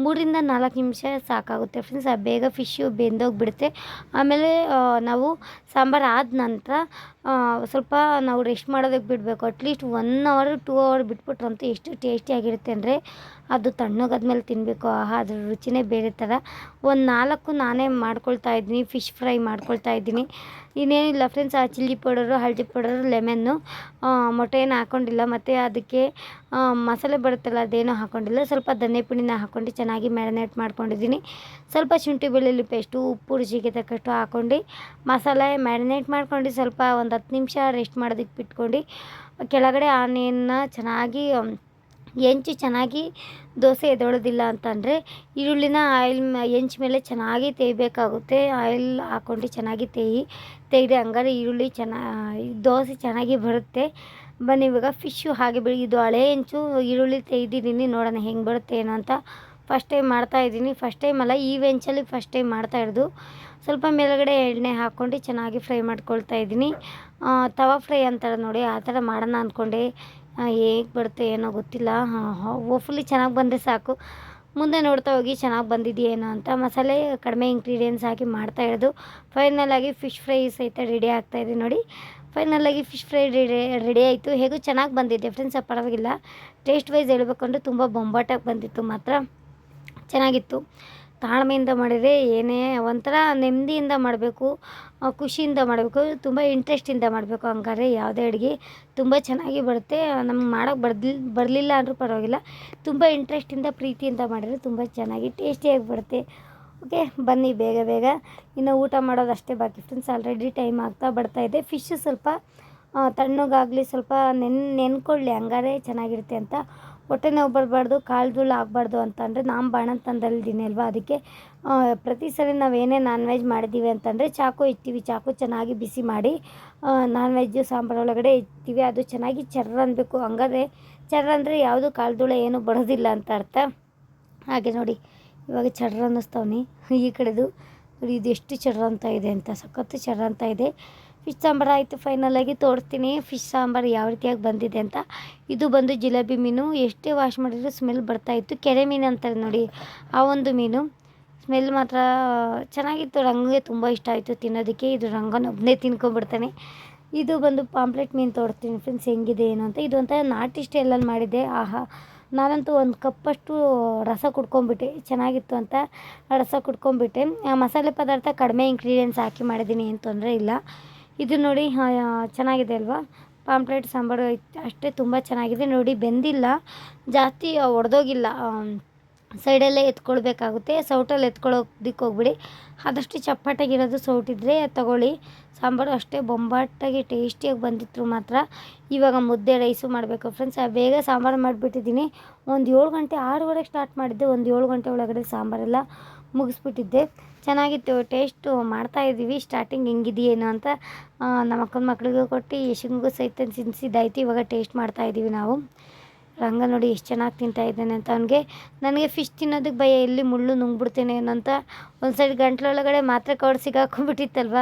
ಮೂರರಿಂದ ನಾಲ್ಕು ನಿಮಿಷ ಸಾಕಾಗುತ್ತೆ ಫ್ರೆಂಡ್ಸ್ ಬೇಗ ಫಿಶ್ಶು ಬೆಂದೋಗ್ಬಿಡುತ್ತೆ. ಆಮೇಲೆ ನಾವು ಸಾಂಬಾರು ಆದ ನಂತರ ಸ್ವಲ್ಪ ನಾವು ರೆಸ್ಟ್ ಮಾಡೋದಕ್ಕೆ ಬಿಡಬೇಕು. At least one hour two hour ಬಿಟ್ಬಿಟ್ರಂತೂ ಎಷ್ಟು ಟೇಸ್ಟಿಯಾಗಿರುತ್ತೆ ಅಂದರೆ, ಅದು ತಣ್ಣಗಾದ್ಮೇಲೆ ತಿನ್ನಬೇಕು ಆಹಾ, ಅದ್ರ ರುಚಿನೇ ಬೇರೆ ಥರ ಒಂದು ನಾಲ್ಕು ನಾನೇ ಮಾಡ್ಕೊಳ್ತಾ ಇದ್ದೀನಿ ಫಿಶ್ ಫ್ರೈ ಮಾಡ್ಕೊಳ್ತಾ ಇದ್ದೀನಿ. ಇನ್ನೇನಿಲ್ಲ ಫ್ರೆಂಡ್ಸ್ ಆ ಚಿಲ್ಲಿ ಪೌಡರು, ಹಳದಿ ಪೌಡರು ಲೆಮನ್ನು ಮೊಟ್ಟೆ ಏನು ಹಾಕ್ಕೊಂಡಿಲ್ಲ ಮತ್ತು ಅದಕ್ಕೆ ಮಸಾಲೆ ಬರುತ್ತಲ್ಲ, ಅದೇನೂ ಹಾಕ್ಕೊಂಡಿಲ್ಲ ಸ್ವಲ್ಪ ಧನ್ಯ ಪುಡಿನ ಹಾಕ್ಕೊಂಡು ಚೆನ್ನಾಗಿ ಮ್ಯಾರಿನೇಟ್ ಮಾಡ್ಕೊಂಡಿದ್ದೀನಿ. ಸ್ವಲ್ಪ ಶುಂಠಿ ಬೆಳ್ಳುಳ್ಳಿ ಪೇಸ್ಟು ಉಪ್ಪು, ರುಚಿಗೆ ತಕ್ಕಷ್ಟು ಹಾಕ್ಕೊಂಡು ಮಸಾಲೆ ಮ್ಯಾರಿನೇಟ್ ಮಾಡ್ಕೊಂಡು ಸ್ವಲ್ಪ ಒಂದು ಹತ್ತು ನಿಮಿಷ ರೆಸ್ಟ್ ಮಾಡೋದಕ್ಕೆ ಬಿಟ್ಕೊಂಡು, ಕೆಳಗಡೆ ಆನಿಯನ್ನ ಚೆನ್ನಾಗಿ ಹೆಂಚು ಚೆನ್ನಾಗಿ ದೋಸೆ ಎದೊಳೋದಿಲ್ಲ ಅಂತಂದರೆ ಈರುಳ್ಳಿನ ಆಯಿಲ್ ಹೆಂಚು ಮೇಲೆ ಚೆನ್ನಾಗಿ ತೇಯಬೇಕಾಗುತ್ತೆ ಆಯಿಲ್ ಹಾಕ್ಕೊಂಡು ಚೆನ್ನಾಗಿ ತೇಯಿ ತೆಗೆದು ಹಂಗಾರೆ ಈರುಳ್ಳಿ ಚೆನ್ನ, ದೋಸೆ ಚೆನ್ನಾಗಿ ಬರುತ್ತೆ. ಬನ್ನಿ, ಇವಾಗ ಫಿಶ್ಶು ಹಾಗೆ ಬೆಳಿ, ಇದು ಹಳೆ ಹೆಂಚು ಈರುಳ್ಳಿ ತೆಗೆದಿದ್ದೀನಿ, ನೋಡೋಣ ಹೆಂಗೆ ಬರುತ್ತೆ, ಏನೋ ಅಂತ. ಫಸ್ಟ್ ಟೈಮ್ ಮಾಡ್ತಾ ಇದ್ದೀನಿ. ಫಸ್ಟ್ ಟೈಮ್ ಅಲ್ಲ, ಈ ವೆಂಚಲ್ಲಿ ಫಸ್ಟ್ ಟೈಮ್ ಮಾಡ್ತಾ ಇರೋದು. ಸ್ವಲ್ಪ ಮೇಲುಗಡೆ ಎಣ್ಣೆ ಹಾಕ್ಕೊಂಡು ಚೆನ್ನಾಗಿ ಫ್ರೈ ಮಾಡ್ಕೊಳ್ತಾ ಇದ್ದೀನಿ. ತವಾ ಫ್ರೈ ಅಂತಾರೆ ನೋಡಿ, ಆ ಥರ ಮಾಡೋಣ ಅಂದ್ಕೊಂಡೆ. ಹೇಗೆ ಬರುತ್ತೆ ಏನೋ ಗೊತ್ತಿಲ್ಲ. ಹೋಪ್ಫುಲಿ ಚೆನ್ನಾಗಿ ಬಂದರೆ ಸಾಕು. ಮುಂದೆ ನೋಡ್ತಾ ಹೋಗಿ ಚೆನ್ನಾಗಿ ಬಂದಿದೆಯೇನೋ ಅಂತ. ಮಸಾಲೆ ಕಡಿಮೆ ಇಂಗ್ರೀಡಿಯೆಂಟ್ಸ್ ಹಾಕಿ ಮಾಡ್ತಾ ಇರೋದು. ಫೈನಲ್ ಆಗಿ ಫಿಶ್ ಫ್ರೈ ಸಹಿತ ರೆಡಿ ಆಗ್ತಾ ಇದೆ ನೋಡಿ. ಫೈನಲ್ ಆಗಿ ಫಿಶ್ ಫ್ರೈ ರೆಡಿ ರೆಡಿ ಆಯಿತು. ಹೇಗೂ ಚೆನ್ನಾಗಿ ಬಂದಿದೆ ಫ್ರೆಂಡ್ಸ್ ಪರವಾಗಿಲ್ಲ. ಟೇಸ್ಟ್ ವೈಸ್ ಹೇಳ್ಬೇಕಂದ್ರೆ ತುಂಬ ಬೊಂಬಾಟಾಗಿ ಬಂದಿತ್ತು ಮಾತ್ರ. ಚೆನ್ನಾಗಿತ್ತು. ತಾಳ್ಮೆಯಿಂದ ಮಾಡಿದರೆ ಏನೇ ಒಂಥರ ನೆಮ್ಮದಿಯಿಂದ ಮಾಡಬೇಕು ಖುಷಿಯಿಂದ ಮಾಡಬೇಕು, ತುಂಬ ಇಂಟ್ರೆಸ್ಟಿಂದ ಮಾಡಬೇಕು. ಹಂಗಾರೆ ಯಾವುದೇ ಅಡುಗೆ ತುಂಬ ಚೆನ್ನಾಗಿ ಬರುತ್ತೆ. ನಮ್ಗೆ ಮಾಡೋಕ್ಕೆ ಬರ್ದಿಲ್, ಬರಲಿಲ್ಲ ಅಂದರೂ ಪರವಾಗಿಲ್ಲ. ತುಂಬ ಇಂಟ್ರೆಸ್ಟಿಂದ ಪ್ರೀತಿಯಿಂದ ಮಾಡಿದರೆ ತುಂಬ ಚೆನ್ನಾಗಿ ಟೇಸ್ಟಿಯಾಗಿ ಬರುತ್ತೆ. ಓಕೆ ಬನ್ನಿ ಬೇಗ ಬೇಗ. ಇನ್ನು ಊಟ ಮಾಡೋದು ಅಷ್ಟೇ ಬಾಕಿ. ಫ್ರೆಂಡ್ಸ್ ಆಲ್ರೆಡಿ ಟೈಮ್ ಆಗ್ತಾ ಬರ್ತಾ ಇದೆ. ಫಿಶ್ ಸ್ವಲ್ಪ ತಣ್ಣಗಾಗಲಿ ಸ್ವಲ್ಪ ನೆನ್, ನೆನ್ಕೊಳ್ಳಿ. ಹಂಗಾರೆ ಚೆನ್ನಾಗಿರುತ್ತೆ ಅಂತ ಹೊಟ್ಟೆ ನೋವು ಬರಬಾರ್ದು, ಕಾಲು ಧೂಳು ಆಗಬಾರ್ದು ಅಂತಂದರೆ ನಾನು ಬಾಣಂತಂದಲ್ಲಿದ್ದೀನಿ ಅಲ್ವಾ? ಅದಕ್ಕೆ ಪ್ರತಿ ಸಲ ನಾವು ಏನೇ ನಾನ್ ವೆಜ್ ಮಾಡಿದ್ದೀವಿ ಅಂತಂದರೆ ಚಾಕು ಇಡ್ತೀವಿ ಚಾಕು ಚೆನ್ನಾಗಿ ಬಿಸಿ ಮಾಡಿ ನಾನ್ ವೆಜ್ಜು ಸಾಂಬಾರು ಒಳಗಡೆ ಇಡ್ತೀವಿ ಅದು ಚೆನ್ನಾಗಿ ಚರ್ರ ಅನ್ಬೇಕು. ಹಂಗಾದ್ರೆ ಚರ್ರ ಅಂದರೆ ಯಾವುದು ಕಾಲು ಧೂಳು ಏನೂ ಬರೋದಿಲ್ಲ ಅಂತ ಅರ್ಥ. ಹಾಗೆ ನೋಡಿ, ಇವಾಗ ಚಡ್ರ ಅನ್ನಿಸ್ತವ್ನಿ ಈ ಕಡೆದು. ನೋಡಿ, ಇದು ಎಷ್ಟು ಚಡ್ರ ಅಂತ ಇದೆ ಅಂತ, ಸಖತ್ತು ಚಡ್ರ ಅಂತ ಇದೆ. ಫಿಶ್ ಸಾಂಬಾರು ಆಯಿತು ಫೈನಲಾಗಿ ತೋರಿಸ್ತೀನಿ. ಫಿಶ್ ಸಾಂಬಾರು ಯಾವ ರೀತಿಯಾಗಿ ಬಂದಿದೆ ಅಂತ. ಇದು ಬಂದು ಜಿಲೇಬಿ ಮೀನು. ಎಷ್ಟೇ ವಾಶ್ ಮಾಡಿದ್ರು ಸ್ಮೆಲ್ ಬರ್ತಾಯಿತ್ತು ಕೆರೆ ಮೀನು ಅಂತಾರೆ ನೋಡಿ, ಆ ಒಂದು ಮೀನು. ಸ್ಮೆಲ್ ಮಾತ್ರ, ಚೆನ್ನಾಗಿತ್ತು. ರಂಗಗೆ ತುಂಬ ಇಷ್ಟ ಆಯಿತು ತಿನ್ನೋದಕ್ಕೆ. ಇದು ರಂಗನ ಒಬ್ಬನೇ ತಿನ್ಕೊಂಡ್ಬಿಡ್ತಾನೆ. ಇದು ಬಂದು ಪಾಂಪ್ಲೆಟ್ ಮೀನು ತೋರಿಸ್ತೀನಿ ಫ್ರೆಂಡ್ಸ್ ಹೆಂಗಿದೆ, ಏನು ಅಂತ. ಇದು ಒಂಥರ ನಾಟಿ ಎಲ್ಲ ಮಾಡಿದ್ದೆ. ಆಹಾ, ನಾನಂತೂ ಒಂದು ಕಪ್ಪಷ್ಟು ರಸ ಕುಡ್ಕೊಂಬಿಟ್ಟೆ ಚೆನ್ನಾಗಿತ್ತು ಅಂತ ರಸ ಕುಡ್ಕೊಂಬಿಟ್ಟೆ ಮಸಾಲೆ ಪದಾರ್ಥ ಕಡಿಮೆ ಇಂಗ್ರೀಡಿಯೆಂಟ್ಸ್ ಹಾಕಿ ಮಾಡಿದ್ದೀನಿ, ಏನು ತೊಂದರೆ ಇಲ್ಲ. ಇದು ನೋಡಿ ಚೆನ್ನಾಗಿದೆ ಅಲ್ವಾ? ಪಾಂಪ್ಲೆಟ್ ಸಾಂಬಾರು ಅಷ್ಟೇ ತುಂಬ ಚೆನ್ನಾಗಿದೆ. ನೋಡಿ, ಬೆಂದಿಲ್ಲ, ಜಾಸ್ತಿ ಒಡೆದೋಗಿಲ್ಲ. ಸೈಡಲ್ಲೇ ಎತ್ಕೊಳ್ಬೇಕಾಗುತ್ತೆ. ಸೌಟಲ್ಲಿ ಎತ್ಕೊಳ್ಳೋದಕ್ಕೆ ಹೋಗ್ಬಿಡಿ. ಆದಷ್ಟು ಚಪ್ಪಟಾಗಿರೋದು ಸೌಟಿದ್ರೆ ತಗೊಳ್ಳಿ. ಸಾಂಬಾರು ಅಷ್ಟೇ ಬೊಂಬಾಟಾಗಿ ಟೇಸ್ಟಿಯಾಗಿ ಬಂದಿತ್ತು ಮಾತ್ರ. ಇವಾಗ ಮುದ್ದೆ ರೈಸು ಮಾಡಬೇಕು ಫ್ರೆಂಡ್ಸ್ ಬೇಗ ಸಾಂಬಾರು ಮಾಡಿಬಿಟ್ಟಿದ್ದೀನಿ. ಒಂದು ಏಳು ಗಂಟೆ, ಆರೂವರೆಗೆ ಸ್ಟಾರ್ಟ್ ಮಾಡಿದ್ದೆ ಒಂದು ಏಳು ಗಂಟೆ ಒಳಗಡೆ ಸಾಂಬಾರೆಲ್ಲ ಮುಗಿಸ್ಬಿಟ್ಟಿದ್ದೆ. ಚೆನ್ನಾಗಿತ್ತು, ಟೇಸ್ಟು ಮಾಡ್ತಾಯಿದ್ದೀವಿ ಸ್ಟಾರ್ಟಿಂಗ್ ಹೆಂಗಿದೆಯೇನೋ ಅಂತ. ನಮ್ಮ ಅಕ್ಕನ ಮಕ್ಳಿಗೂ ಕೊಟ್ಟು ಯಶಂಗೂ ಸಹಿತ ತಿನ್ನಿಸಿದ್ದಾಯ್ತು ಇವಾಗ ಟೇಸ್ಟ್ ಮಾಡ್ತಾಯಿದ್ದೀವಿ ನಾವು. ರಂಗ ನೋಡಿ ಎಷ್ಟು ಚೆನ್ನಾಗಿ ತಿಂತಾ ಇದ್ದಾನೆ ಅಂತ ಅವನಿಗೆ. ನನಗೆ ಫಿಶ್ ತಿನ್ನೋದಕ್ಕೆ ಭಯ, ಎಲ್ಲಿ ಮುಳ್ಳು ನುಂಗ್ಬಿಡ್ತೇನೆ ಏನಂತ ಒಂದು ಸೈಡ್ ಗಂಟ್ಲೊಳಗಡೆ ಮಾತ್ರೆ ಕವರ್ ಸಿಗಾಕೊಂಡ್ಬಿಟ್ಟಿತ್ತಲ್ವ?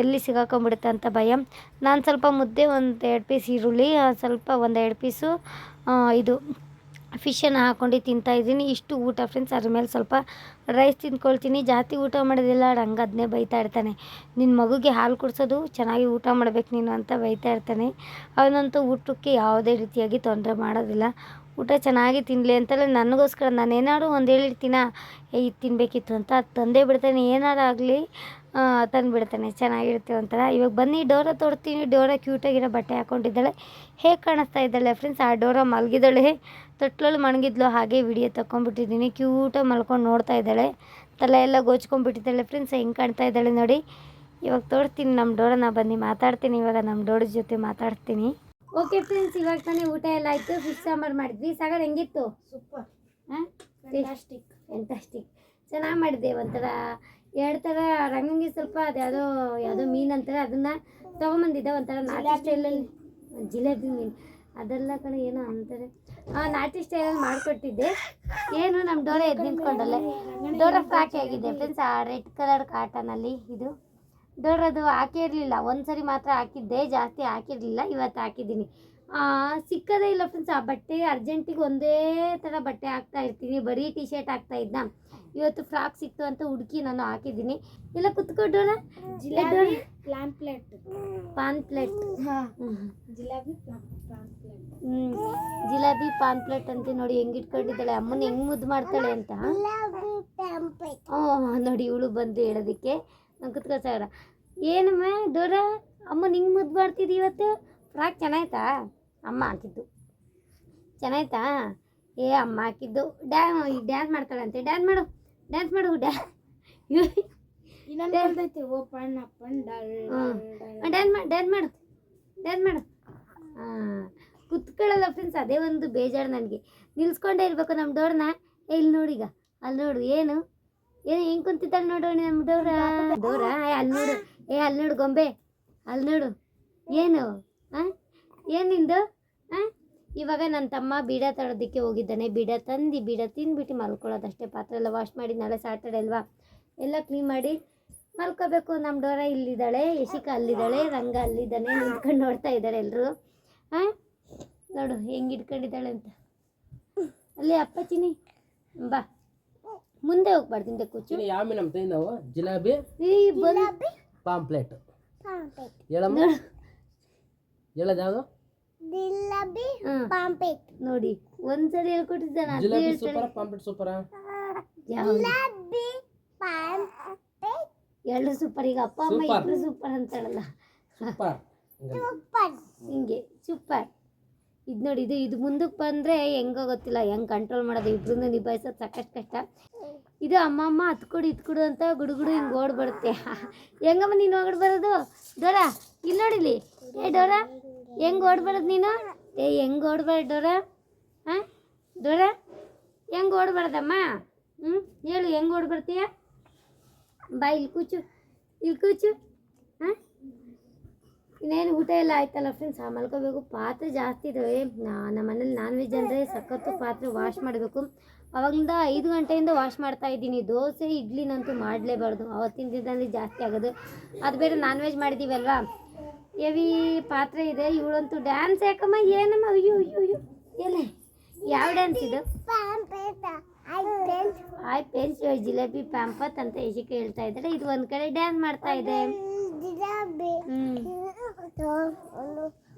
ಎಲ್ಲಿ ಸಿಗಾಕೊಂಡ್ಬಿಡುತ್ತೆ ಅಂತ ಭಯ. ನಾನು ಸ್ವಲ್ಪ ಮುದ್ದೆ ಒಂದು ಎರಡು ಪೀಸ್ ಈರುಳ್ಳಿ ಸ್ವಲ್ಪ ಒಂದು ಎರಡು ಪೀಸು ಇದು ಫಿಶನ್ನು ಹಾಕ್ಕೊಂಡು ತಿಂತಾ ಇದ್ದೀನಿ. ಇಷ್ಟು ಊಟ ಫ್ರೆಂಡ್ಸ್ ಅದ್ರ ಮೇಲೆ ಸ್ವಲ್ಪ ರೈಸ್ ತಿಂದ್ಕೊಳ್ತೀನಿ. ಜಾಸ್ತಿ ಊಟ ಮಾಡೋದಿಲ್ಲ ಹಂಗೆ ಅದನ್ನೇ ಬೈತಾ ಇರ್ತಾನೆ. ನಿನ್ನ ಮಗುಗೆ ಹಾಲು ಕುಡಿಸೋದು, ಚೆನ್ನಾಗಿ ಊಟ ಮಾಡಬೇಕು ನೀನು ಅಂತ ಬೈತಾ ಇರ್ತಾನೆ. ಅವನಂತೂ ಊಟಕ್ಕೆ ಯಾವುದೇ ರೀತಿಯಾಗಿ ತೊಂದರೆ ಮಾಡೋದಿಲ್ಲ. ಊಟ ಚೆನ್ನಾಗಿ ತಿನ್ನಲಿ ಅಂತಲೇ ನನಗೋಸ್ಕರ ನಾನು ಏನಾದ್ರು ಒಂದು ಹೇಳಿರ್ತೀನ? ಇದು ತಿನ್ನಬೇಕಿತ್ತು ಅಂತ. ಅದು ತಂದೇ ಬಿಡ್ತಾನೆ. ಏನಾರು ಆಗಲಿ ತಂದುಬಿಡ್ತಾನೆ ಚೆನ್ನಾಗಿರುತ್ತೆ ಒಂಥರ. ಇವಾಗ ಬನ್ನಿ, ಡೋರ ತೊಡ್ತೀನಿ. ಡೋರ ಕ್ಯೂಟಾಗಿರೋ ಬಟ್ಟೆ ಹಾಕ್ಕೊಂಡಿದ್ದಾಳೆ ಹೇಗೆ ಕಾಣಿಸ್ತಾ ಇದ್ದಾಳೆ ಫ್ರೆಂಡ್ಸ್ ಆ ಡೋರ ಮಲಗಿದ್ದಾಳೆ. ತೊಟ್ಲಲ್ಲಿ ಮಣಗಿದ್ಲು ಹಾಗೆ ವಿಡಿಯೋ ತಗೊಂಡ್ಬಿಟ್ಟಿದ್ದೀನಿ ಕ್ಯೂಟಾಗಿ ಮಲ್ಕೊಂಡು ನೋಡ್ತಾ ಇದ್ದಾಳೆ. ತಲೆ ಎಲ್ಲ ಗೋಚ್ಕೊಂಡ್ಬಿಟ್ಟಿದ್ದಾಳೆ. ಫ್ರೆಂಡ್ಸ್ ಹೆಂಗೆ ಕಾಣ್ತಾ ಇದ್ದಾಳೆ ನೋಡಿ. ಇವಾಗ ತೋರಿಸ್ತೀನಿ ನಮ್ಮ ಡೋರನ್ನ. ಬನ್ನಿ ಮಾತಾಡ್ತೀನಿ. ಇವಾಗ ನಮ್ಮ ಡೋರ ಜೊತೆ ಮಾತಾಡ್ತೀನಿ. ಓಕೆ ಫ್ರೆಂಡ್ಸ್ ಇವಾಗ ತಾನೇ ಊಟ ಎಲ್ಲ ಆಯಿತು. ಫಿಶ್ ಸಾಂಬಾರು ಮಾಡಿದ್ವಿ. ಸಾಗರ್ ಹೆಂಗಿತ್ತು? ಸೂಪರ್ ಹಾಂ? ಫ್ಯಾಂಟಾಸ್ಟಿಕ್ ಫ್ಯಾಂಟಾಸ್ಟಿಕ್ ಚೆನ್ನಾಗಿ ಮಾಡಿದೆ. ಒಂಥರ ಎರಡು ಥರ ರಂಗಂಗಿ ಸ್ವಲ್ಪ ಅದು ಯಾವುದೋ ಯಾವುದೋ ಮೀನು ಅಂತಾರೆ. ಅದನ್ನು ತೊಗೊಂಬಂದಿದ್ದೆ. ಒಂಥರ ನಾಟಿ ಸ್ಟೈಲಲ್ಲಿ. ಜಿಲೇಬಿ ಮೀನು. ಅದೆಲ್ಲ ಕಡೆ ಏನೋ ಅಂತಾರೆ. ನಾಟಿ ಸ್ಟೈಲಲ್ಲಿ ಮಾಡಿಕೊಟ್ಟಿದ್ದೆ. ಏನು ನಮ್ಮ ಡೋರ ಎದ್ದು ನಿಂತ್ಕೊಂಡಲ್ಲೇ. ಡೋರ ಫ್ರಾಕ್ ಆಗಿದೆ ಫ್ರೆಂಡ್ಸ್ ಆ ರೆಡ್ ಕಲರ್ ಕಾಟನಲ್ಲಿ ಇದು. ಡೋರದು ಹಾಕಿರಲಿಲ್ಲ ಒಂದ್ಸರಿ ಮಾತ್ರ ಹಾಕಿದ್ದೆ, ಜಾಸ್ತಿ ಹಾಕಿರಲಿಲ್ಲ, ಇವತ್ತು ಹಾಕಿದ್ದೀನಿ. ಸಿಕ್ಕದೇ ಇಲ್ಲ ಫ್ರೆಂಡ್ಸ್ ಆ ಬಟ್ಟೆ, ಅರ್ಜೆಂಟಿಗೆ ಒಂದೇ ಥರ ಬಟ್ಟೆ ಹಾಕ್ತಾ ಇರ್ತೀನಿ. ಬರೀ ಟಿ ಶರ್ಟ್ ಹಾಕ್ತಾ ಇದ್ನ? ಇವತ್ತು ಫ್ರಾಕ್ ಸಿಕ್ತು ಅಂತ ಹುಡುಕಿ ನಾನು ಹಾಕಿದ್ದೀನಿ. ಇಲ್ಲ ಕುತ್ಕೊಂಡೋಣ jalebi ಪ್ಲಾಂಪ್ಲೆಟ್ pan plate jalebi jalebi pan plate ಅಂತ ನೋಡಿ ಹೆಂಗ್ ಇಟ್ಕೊಂಡಿದ್ದಾಳೆ. ಅಮ್ಮನ ಹೆಂಗ್ ಮುದ್ದು ಮಾಡ್ತಾಳೆ ಅಂತ. ಹ್ಞೂ ನೋಡಿ ಇವಳು ಬಂದು ಹೇಳೋದಕ್ಕೆ. ನಾನು ಕುತ್ಕೊಳ್ಸಾರ ಏನಮ್ಮ ಡೋರ? ಅಮ್ಮನ ಹಿಂಗೆ ಮುದ್ದು ಮಾಡ್ತಿದ್ದಿ ಇವತ್ತು? ಫ್ರಾಕ್ ಚೆನ್ನಾಯ್ತಾ? ಅಮ್ಮ ಹಾಕಿದ್ದು. ಚೆನ್ನಾಯ್ತಾ? ಏ ಅಮ್ಮ ಹಾಕಿದ್ದು. ಡ್ಯಾ ಡ್ಯಾನ್ಸ್ ಮಾಡ್ತಾಳಂತೆ. ಡ್ಯಾನ್ಸ್ ಮಾಡು. ಡ್ಯಾನ್ಸ್ ಮಾಡು ಡ್ಯಾ ಇನ್ನೊಂದು ಬರ್ತೈತೆ ಓಪನ್ ಅಪ್ಪನ್ ಡಲ್ ಹ್ಮ್. ಡ್ಯಾನ್ಸ್ ಮಾಡು ಡ್ಯಾನ್ಸ್ ಮಾಡು. ಡ್ಯಾನ್ಸ್ ಮಾಡು. ಹಾಂ ಕುತ್ಕೊಳ್ಳಲ್ಲ ಫ್ರೆಂಡ್ಸ್ ಅದೇ ಒಂದು ಬೇಜಾರು ನನಗೆ. ನಿಲ್ಸ್ಕೊಂಡೇ ಇರಬೇಕು ನಮ್ಮ ಡೋರ್ನ. ಏ ಇಲ್ಲಿ ನೋಡೀಗ ಅಲ್ಲಿ ನೋಡು ಏನು? ಏನು ಹೆಂಗೆ ಕುಂತಿದ್ದಾಳೆ ನೋಡೋಣ ನಮ್ಮ ಡೋರ. ಡೋರ? ಅಲ್ಲಿ ನೋಡು. ಏ ಅಲ್ಲಿ ನೋಡು ಗೊಂಬೆ. ಅಲ್ಲಿ ನೋಡು. ಏನು? ಹಾಂ ಏನು ನಿಂದು? ಹಾಂ ಇವಾಗ ನನ್ನ ತಮ್ಮ ಬೀಡ ತರೋದಕ್ಕೆ ಹೋಗಿದ್ದಾನೆ. ಬೀಡ ತಂದು ಬೀಡ ತಿಂದ್ಬಿಟ್ಟು ಮಲ್ಕೊಳ್ಳೋದಷ್ಟೇ. ಪಾತ್ರೆ ಎಲ್ಲ ವಾಶ್ ಮಾಡಿ ನಾಳೆ ಸಾಟರ್ಡೆ ಅಲ್ವಾ? ಎಲ್ಲ ಕ್ಲೀನ್ ಮಾಡಿ ಮಲ್ಕೋಬೇಕು. ನಮ್ಮ ಡೋರ ಇಲ್ಲಿದ್ದಾಳೆ ಯಶಿಕಾ ಅಲ್ಲಿದ್ದಾಳೆ ರಂಗ ಅಲ್ಲಿದ್ದಾನೆ. ನಿಂತ್ಕೊಂಡು ನೋಡ್ತಾ ಇದ್ದಾರೆ ಎಲ್ಲರೂ ಹಾಂ ನೋಡು ಹೆಂಗೆ ಇಟ್ಕೊಂಡಿದ್ದಾಳೆ ಅಂತ. ಅಲ್ಲಿ ಅಪ್ಪಚ್ಚಿನಿ ಬಾ. ಮುಂದೆ ಹೋಗ್ಬಾರ್ದು ಹಿಂದೆ ಕೂಚು. ಚಿನಿ ಯಾವ ಮೀನು ನಮ್ಮ ನಾವು? ಜಿಲಾಬಿ? ಪಾಂಪ್ಲೇಟ್. ಹೇಳಮ್ಮ. ಹೇಳೋದು ಯಾವುದು? ಜಿಲಾಬಿ ಪಾಂಪೆಟ್. ನೋಡಿ ಒಂದ್ಸರಿ ಹೇಳ್ಕೊಟ್ಟಿದ್ದಾನೆ ಅದೇ ಸೂಪರ್ ಹೇಳ್ತಾಳೆ ಸೂಪರ್? ಸೂಪರ ಯಾವ್ದು ಜಿಲಾಬಿ ಪಾಂಪೆಟ್. ಎರಡು ಸೂಪರ್ ಈಗ ಅಪ್ಪ ಅಮ್ಮ Super. ಇಬ್ರು ಸೂಪರ್ ಅಂತಾಳಲ್ಲ. ಸೂಪರ್. ಸೂಪರ್. ಹಿಂಗೆ ಸೂಪರ್. ಇದು ನೋಡಿ ಇದು ಇದು ಮುಂದಕ್ಕೆ ಬಂದರೆ ಹೆಂಗೋ ಗೊತ್ತಿಲ್ಲ ಹೆಂಗೆ ಕಂಟ್ರೋಲ್ ಮಾಡೋದು ಇಬ್ರನ್ನ ನಿಭಾಯಿಸೋದು ಸಾಕಷ್ಟು ಕಷ್ಟ. ಇದು ಅಮ್ಮಮ್ಮ ಹತ್ಕೊಡು ಇತ್ಕೊಡು ಅಂತ ಗುಡುಗುಡು ಹಿಂಗೆ ಓಡ್ ಬರುತ್ತೆ ಹೆಂಗಮ್ಮ ನೀನು ಓಡ್ ಬರೋದು? ಡೋರ ಇಲ್ಲಿ ನೋಡಿಲಿ ಏ ಡೋರ ಹೆಂಗೆ ಓಡ್ಬಾರ್ದು ನೀನು? ಏ, ಹೆಂಗೆ ಓಡ್ಬಾರ್ದು ಡೋರ ಹಾಂ ಡೋರ ಹೆಂಗೆ ಓಡ್ಬಾರ್ದಮ್ಮ? ಹ್ಞೂ ಹೇಳು, ಹೆಂಗೆ ಓಡ್ಬರ್ತೀಯ ಬಾ, ಇಲ್ಲಿ ಕೂಚು ಇಲ್ಲಿ ಕೂಚು. ಹಾಂ ಇನ್ನೇನು ಊಟ ಎಲ್ಲ ಆಯ್ತಲ್ಲ ಫ್ರೆಂಡ್ಸ್ ಆ, ಮಲ್ಕೋಬೇಕು. ಪಾತ್ರೆ ಜಾಸ್ತಿ ಇದ್ದಾವೆ ನಮ್ಮ ಮನೇಲಿ ನಾನ್ ವೆಜ್ ಅಂದರೆ ಸಖತ್ತು ಪಾತ್ರೆ ವಾಶ್ ಮಾಡಬೇಕು. ಅವಾಗಲಿಂದ ಐದು ಗಂಟೆಯಿಂದ ವಾಶ್ ಮಾಡ್ತಾ ಇದ್ದೀನಿ. ದೋಸೆ ಇಡ್ಲಿನಂತೂ ಮಾಡಲೇಬಾರ್ದು. ಅವತ್ತಿನ ದಿನದಲ್ಲಿ ಜಾಸ್ತಿ ಆಗೋದು. ಅದು ಬೇರೆ ನಾನ್ ವೆಜ್ ಮಾಡಿದ್ದೀವಲ್ವಾ ಹೆವಿ ಪಾತ್ರೆ ಇದೆ ಇವಳಂತೂ ಡ್ಯಾನ್ಸ್ ಯಾಕಮ್ಮ? ಏನಮ್ಮ? ಅಯ್ಯೋ ಅಯ್ಯೋ ಅಯ್ಯೋ. ಎಲೆ ಯಾವ ಡ್ಯಾನ್ಸ್ ಇದು? ಆಯ್ ಪೆನ್ಸ್ ಜಿಲೇಬಿ ಪ್ಯಾಂಪತ್ ಅಂತ ಯಶಿಕ ಹೇಳ್ತಾ ಇದ್ದಾರೆ. ಇದು ಒಂದು ಕಡೆ ಡ್ಯಾನ್ಸ್ ಮಾಡ್ತಾ ಇದೆ.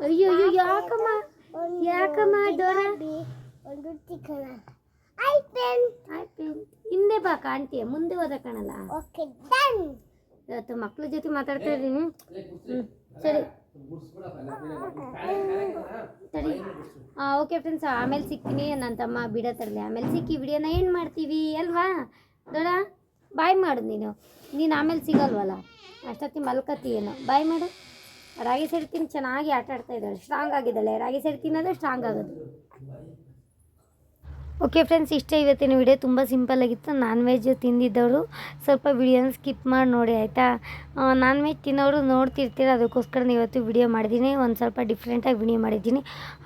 ಅಯ್ಯೋ ಅಯ್ಯೋ ಯಾಕಮ್ಮ? ಯಾಕಮ್ಮ ಡೋರ? ಹಿಂದೆ ಬಾ ಕಾಣ್ತೀಯ ಮುಂದೆ ಹೋದ ಕಾಣಲ್ಲ. ಇವತ್ತು ಮಕ್ಳ ಜೊತೆ ಮಾತಾಡ್ತಾ ಇದ್ದೀನಿ. ಹ್ಞೂ ಸರಿ. ಹಾಂ ಓಕೆ ಫ್ರೆಂಡ್ಸ್ ಆಮೇಲೆ ಸಿಕ್ತೀನಿ ನನ್ನ ತಮ್ಮ ಬಿಡ ತರಲಿ. ಆಮೇಲೆ ಸಿಕ್ಕಿ ವಿಡಿಯೋನ ಏನು ಮಾಡ್ತೀವಿ ಅಲ್ವಾ? ದೊಡ ಬಾಯ್ ಮಾಡು ನೀನು. ನೀನು ಆಮೇಲೆ ಸಿಗಲ್ವಲ್ಲ? ಅಷ್ಟೊತ್ತಿ ಮಲ್ಕತ್ತೀಯೇನು ಏನೋ? ಬಾಯ್ ಮಾಡು. ರಾಗಿ ಸೇರ್ತೀನಿ ಚೆನ್ನಾಗಿ ಆಟ ಆಡ್ತಾ ಇದ್ದಾಳೆ. ಸ್ಟ್ರಾಂಗ್ ಆಗಿದ್ದಾಳೆ. ರಾಗಿ ಸೇರ್ತೀನಿ ಅಂದರೆ ಸ್ಟ್ರಾಂಗ್ ಆಗೋದು. ಓಕೆ ಫ್ರೆಂಡ್ಸ್ ಇಷ್ಟೇ ಇವತ್ತಿನ ವಿಡಿಯೋ ತುಂಬ ಸಿಂಪಲ್ ಆಗಿತ್ತು. ನಾನ್ ವೆಜ್ ತಿಂದಿದ್ದವರು ಸ್ವಲ್ಪ ವಿಡಿಯೋನ ಸ್ಕಿಪ್ ಮಾಡಿ ನೋಡಿ, ಆಯಿತಾ? ನಾನ್ ವೆಜ್ ತಿನ್ನೋರು ನೋಡ್ತಿರ್ತೀರ, ಅದಕ್ಕೋಸ್ಕರ ಇವತ್ತು ವಿಡಿಯೋ ಮಾಡಿದ್ದೀನಿ. ಒಂದು ಸ್ವಲ್ಪ ಡಿಫ್ರೆಂಟಾಗಿ ವಿಡಿಯೋ ಮಾಡಿದ್ದೀನಿ.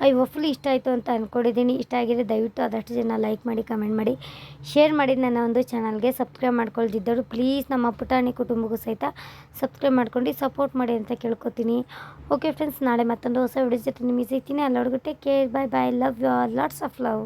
ಐ ಹೋಪ್ಫುಲಿ ಇಷ್ಟ ಆಯಿತು ಅಂತ ಅಂದ್ಕೊಂಡಿದ್ದೀನಿ ಇಷ್ಟ ಆಗಿದೆ ದಯವಿಟ್ಟು ಆದಷ್ಟು ಜನ ಲೈಕ್ ಮಾಡಿ ಕಮೆಂಟ್ ಮಾಡಿ. ಶೇರ್ ಮಾಡಿ ನನ್ನ ಒಂದು ಚಾನಲ್ಗೆ ಸಬ್ಸ್ಕ್ರೈಬ್ ಮಾಡ್ಕೊಳ್ತಿದ್ದವರು ಪ್ಲೀಸ್ ನಮ್ಮ ಪುಟಾಣಿ ಕುಟುಂಬಕ್ಕೂ ಸಹಿತ ಸಬ್ಸ್ಕ್ರೈಬ್ ಮಾಡ್ಕೊಂಡು ಸಪೋರ್ಟ್ ಮಾಡಿ ಅಂತ ಕೇಳ್ಕೊತೀನಿ. ಓಕೆ ಫ್ರೆಂಡ್ಸ್ ನಾಳೆ ಮತ್ತೊಂದು ಹೊಸ ವಿಡಿಯೋ ಜೊತೆ ನಿಮಗೆ ಸಿಗ್ತೀನಿ. ಅಲ್ಲವರೆಗೂ take care bye bye love you all lots of love